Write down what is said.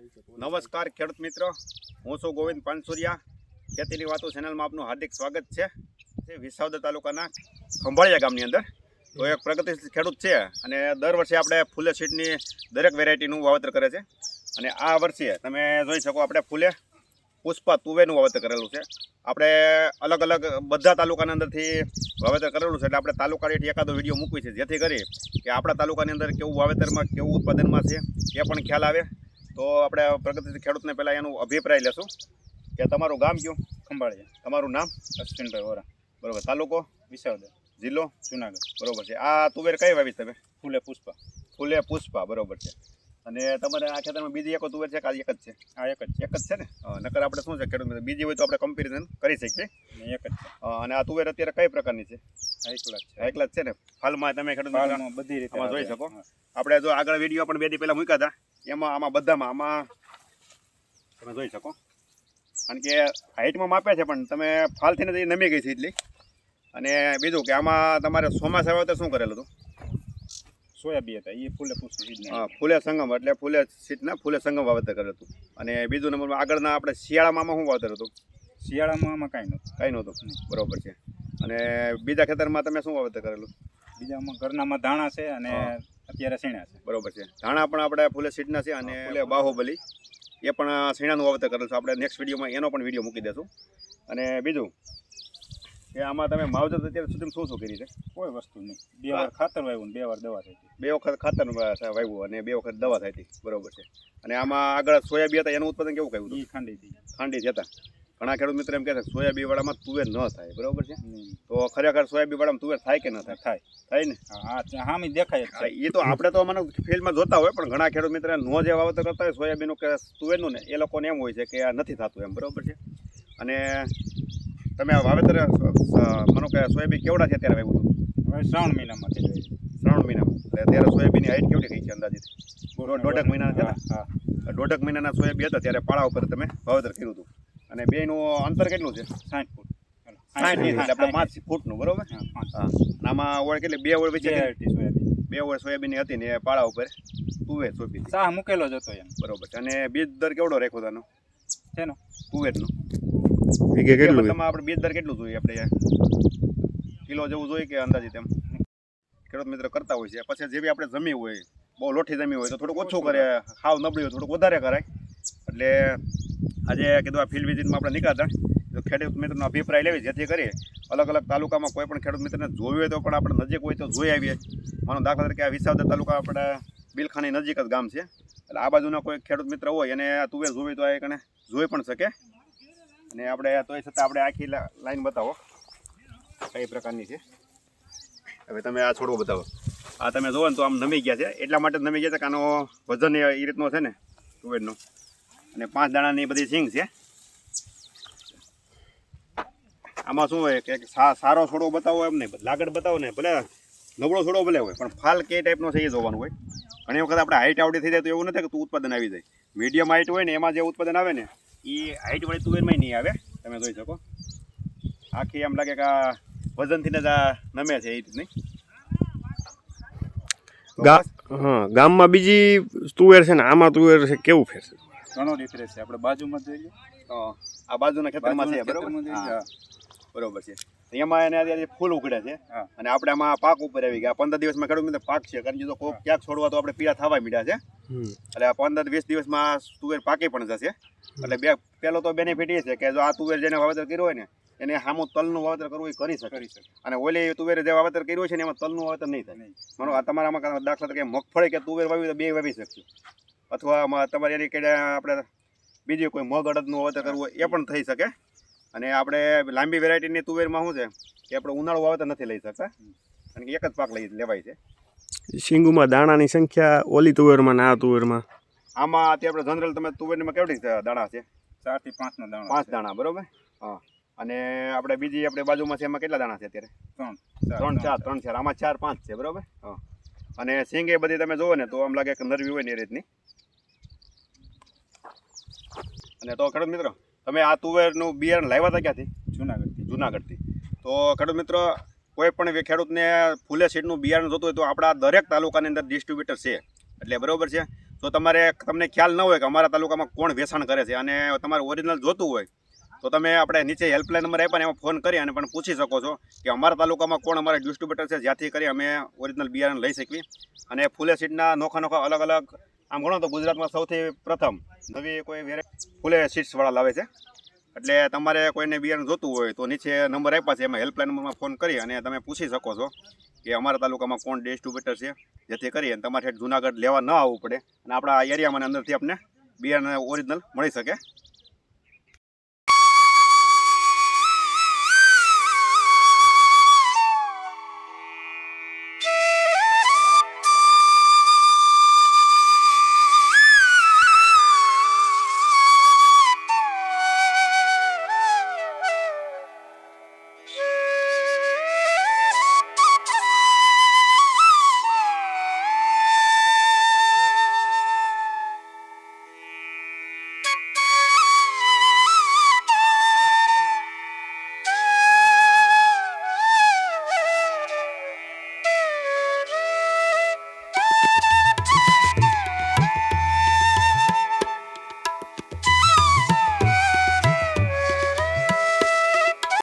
નમસ્કાર ખેડૂત મિત્રો. હું છું ગોવિંદ પાનસુરિયા. ખેતીની વાતો ચેનલમાં આપનું હાર્દિક સ્વાગત છે. તે વિસાવદર તાલુકાના ખંભાળિયા ગામની અંદર. તો એક પ્રગતિશીલ ખેડૂત છે અને દર વર્ષે આપણે ફૂલે સીડની દરેક વેરાયટીનું વાવેતર કરે છે. અને આ વર્ષે તમે જોઈ શકો આપણે ફૂલે પુષ્પા તુવેનું વાવેતર કરેલું છે. આપણે અલગ અલગ બધા તાલુકાના અંદરથી વાવેતર કરેલું છે. એટલે આપણે તાલુકા દીઠ એકાદો વીડિયો મૂકવી છે જેથી કરી કે આપણા તાલુકાની અંદર કેવું વાવેતરમાં કેવું ઉત્પાદનમાં છે, એ પણ ખ્યાલ આવે. તો આપણે પ્રગતિશીલ ખેડૂતને પહેલાં એનું અભિપ્રાય લેશું કે તમારું ગામ કયું? ખંભાળિયા. તમારું નામ? અશ્વિનભાઈ વોરા. બરોબર. તાલુકો? વિસાવદર. જિલ્લો? જુનાગઢ. બરોબર છે. આ તુવેર કઈ વાવી તમે? ફૂલે પુષ્પા. ફૂલે પુષ્પા. બરોબર છે. અને તમારે આ ખેતરમાં બીજી એક તુવેર છે કે આ એક જ છે? આ એક જ છે. એક જ છે ને? નકર આપણે શું છે? ખેડૂત બીજી હોય તો આપણે કમ્પેરિઝન કરી શકીએ. એક જ છે. અને આ તુવેર અત્યારે કઈ પ્રકારની છે? એકલા છે. એકલા જ છે ને? હાલમાં તમે ખેડૂત બધી રીતે જોઈ શકો? આપણે જો આગળ વીડિયો પણ બે દી પહેલાં મૂક્યા હતા. એમાં આમાં બધામાં આમાં તમે જોઈ શકો. કારણ કે હાઇટમાં માપે છે પણ તમે ફાલથીને તો એ નમી ગઈ છે એટલી. અને બીજું કે આમાં તમારે ચોમાસા વાવેતર શું કરેલું હતું? સોયાબી હતા એ ફૂલે હા ફૂલે સંગમ એટલે ફૂલે સીટના ફૂલે સંગમ વાવતર કરેલું હતું. અને બીજું નંબરમાં આગળના આપણે શિયાળામાં આમાં શું વાવતર હતું? શિયાળામાં આમાં કાંઈ નહોતું. કાંઈ નહોતું. બરોબર છે. અને બીજા ખેતરમાં તમે શું વાવતર કરેલું? બીજામાં ઘરનામાં ધાણા છે અને અત્યારે શેણા છે. બરોબર છે. ધાણા પણ આપણે ફૂલે સીટના છે અને ફૂલે બાહુબલી. એ પણ શીણાનું વાવેતર કરેલું છે. આપણે નેક્સ્ટ વિડીયોમાં એનો પણ વીડિયો મૂકી દેશું. અને બીજું કે આમાં તમે માવજત અત્યારે સુધી શું શું કરી છે? કોઈ વસ્તુ નહીં. બે વાર ખાતર વાવ્યું બે વાર દવા થઈ બે વખત ખાતર વાવ્યું અને બે વખત દવા થઈ હતી બરોબર છે. અને આમાં આગળ સોયાબી હતા એનું ઉત્પાદન કેવું કહ્યું ખાંડી ખાંડી જતા ઘણા ખેડૂત મિત્રો એમ કહે છે સોયાબી વાળામાં તુવેર ન થાય. બરોબર છે? તો ખરેખર સોયાબી વાળામાં તુવેર થાય કે ન થાય? થાય. થાય ને? હા હા ત્યાં દેખાય એ તો આપણે તો મને ફિલ્ડમાં જોતા હોય પણ ઘણા ખેડૂત મિત્રો નો જે વાવેતર કરતા હોય સોયાબીનનું કે તુવેરનું ને એ લોકોને એમ હોય છે કે આ નથી થતું એમ બરોબર છે? અને તમે વાવેતર માનો કે સોયાબીન કેવડા છે ત્યારે વાવ્યું હતું? હવે શ્રાવણ મહિનામાં થઈ જાય શ્રાવણ મહિનામાં. એટલે ત્યારે સોયાબીનની હાઈટ કેવડી ગઈ છે અંદાજિત? દોઢક દોઢેક મહિના થયા હા હા. મહિનાના સોયાબીન હતા ત્યારે પાળા ઉપર તમે વાવેતર કર્યું હતું. અને બેનું અંતર કેટલું છે? સાઠ ફૂટ. આપણે પાંચ ફૂટનું બરોબર? હા હા. આમાં ઓળ કેટલી? બે ઓળ વચ્ચે બે ઓળ સોયાબીનની હતી ને એ પાળા ઉપર. તુવેર સોપી સાહ મૂકેલો જ હતો એમ. બરોબર અને બીજ દર કેવડો રાખ્યો તાનો? શેનો? તુવેરનો. વીઘે કેટલું? બધામાં આપણે બીજ દર કેટલું જોઈએ આપણે કિલો જેવું જોઈએ કે અંદાજિત એમ? ખેડૂત મિત્ર કરતા હોય છે. પછી જેવી આપણે જમી હોય બહુ લોઠી જમી હોય તો થોડુંક ઓછું કરે. હાવ નબળી હોય થોડુંક વધારે કરાય. એટલે આજે કીધું આ ફિલ્ડ વિઝિટમાં આપણે નીકળતા તો ખેડૂત મિત્રનો અભિપ્રાય લેવી જેથી કરી અલગ અલગ તાલુકામાં કોઈ પણ ખેડૂત મિત્રને જોયું હોય તો પણ આપણે નજીક હોય તો જોઈ આવીએ. માનો દાખલા તરીકે આ વિસાવદર તાલુકા આપણે બિલખાની નજીક જ ગામ છે. એટલે આ બાજુના કોઈ ખેડૂત મિત્ર હોય એને આ તુવેર જોવી તો આ કણે જોઈ પણ શકે. અને આપણે તોય છતાં આપણે આખી લાઈન બતાવો. કઈ પ્રકારની છે? હવે તમે આ છોડવો બતાવો. આ તમે જોવો ને તો આમ નમી ગયા છે. એટલા માટે નમી ગયા છે કે આનો વજન એ એ રીતનો છે ને, તુવેરનો. અને પાંચ દાણાની બધી સિંગ છે આમાં શું હોય કે સારો છોડો બતાવો એમ નહીં લાગડ બતાવો ને ભલે નબળો છોડો ભલે હોય પણ ફાલ કે ટાઈપનો છે એ જોવાનું હોય ઘણી વખત આપણે હાઇટ આવડી થઈ જાય તો એવું નથી કે તું ઉત્પાદન આવી જાય મીડિયમ હાઇટ હોય ને એમાં જે ઉત્પાદન આવે ને એ હાઈટ વાળી તુવેરમાં નહીં આવે તમે જોઈ શકો આખી એમ લાગે કે આ વજનથી જ આ નમે છે એ રીતની ગામમાં બીજી તુવેર છે ને આમાં તુવેર છે કેવું ફેર છે ઘણો ડિફરન્સ છે. આપણે બાજુમાં જોઈએ. આ બાજુના ખેતરમાં છે બરોબર? બરોબર છે. એમાં એને અત્યારે ફૂલ ઉગડે છે. અને આપણે આમાં પાક ઉપર આવી ગયા. પંદર દિવસમાં ખેડૂત મિત્ર પાક છે. કારણ કે જો કોક ક્યાંક છોડવા તો આપણે પીળા થવા મીડ્યા છે. એટલે આ પંદર વીસ દિવસમાં તુવેર પાકી પણ જશે. એટલે બે પેલો તો બેનિફિટ એ છે કે જો આ તુવેર જેને વાવેતર કર્યું હોય ને એને સામું તલનું વાવેતર કરવું એ કરી શકે. કરી શકે. અને ઓલી તુવેર જે વાવેતર કર્યું છે ને એમાં તલનું વાવેતર નહીં થાય. મારો માનો આ તમારામાં દાખલા તરીકે મગફળી કે તુવેર વાવી તો બે વાવી શકશું. અથવા આમાં તમારે એની કેડે આપણે બીજી કોઈ મગ અડદનું વાવેતર કરવું હોય એ પણ થઈ શકે. અને આપણે લાંબી વેરાયટીની તુવેરમાં શું છે કે આપણે ઉનાળો વાવેતર નથી લઈ શકતા. કારણ કે એક જ પાક લઈ લેવાય છે. સિંગુમાં દાણાની સંખ્યા ઓલી તુવેરમાં ના તુવેરમાં? આમાં અત્યારે આપણે જનરલ તમે તુવેરમાં કેવડી દાણા છે? ચારથી પાંચ નો દાણો પાંચ દાણા બરોબર? હા. અને આપણે બીજી આપણે બાજુમાં છે એમાં કેટલા દાણા છે અત્યારે? ત્રણ. ત્રણ ચાર. ત્રણ ચાર આમાં ચાર પાંચ છે બરોબર? હા. અને સિંગ એ બધી તમે જુઓ ને તો આમ લાગે કે નરવી હોય ને એ રીતની. અને તો ખેડૂત મિત્રો, તમે આ તુવેરનું બિયારણ લાવ્યા હતા ક્યાંથી? જુનાગઢથી જુનાગઢથી. તો ખેડૂત મિત્રો, કોઈ પણ ખેડૂતને ફૂલે સીડનું બિયારણ જોતું હોય તો આપણા દરેક તાલુકાની અંદર ડિસ્ટ્રીબ્યુટર છે. એટલે બરોબર છે? જો તમારે તમને ખ્યાલ ન હોય કે અમારા તાલુકામાં કોણ વેચાણ કરે છે અને તમારે ઓરિજિનલ જોતું હોય, તો તમે આપણે નીચે હેલ્પલાઇન નંબર આપ્યા ને એમાં ફોન કરી અને પણ પૂછી શકો છો કે અમારા તાલુકામાં કોણ અમારા ડિસ્ટ્રીબ્યુટર છે. જ્યાંથી કરી અમે ઓરિજિનલ બિયારણ લઈ શકીએ. અને ફૂલે સીડના નોખા નોખા અલગ અલગ, આમ ગણો તો ગુજરાતમાં સૌથી પ્રથમ નવી કોઈ વેરાયટી ફૂલે સીટ્સવાળા લાવે છે. એટલે તમારે કોઈને બિયારણ જોતું હોય તો નીચે નંબર આપ્યા છે, એમાં હેલ્પલાઇન નંબરમાં ફોન કરી અને તમે પૂછી શકો છો કે અમારા તાલુકામાં કોણ ડિસ્ટ્રીબ્યુટર છે, જેથી કરી અને તમારે જુનાગઢ લેવા ન આવવું પડે અને આપણા એરિયામાં અંદરથી આપને બિયારણ ઓરિજિનલ મળી શકે.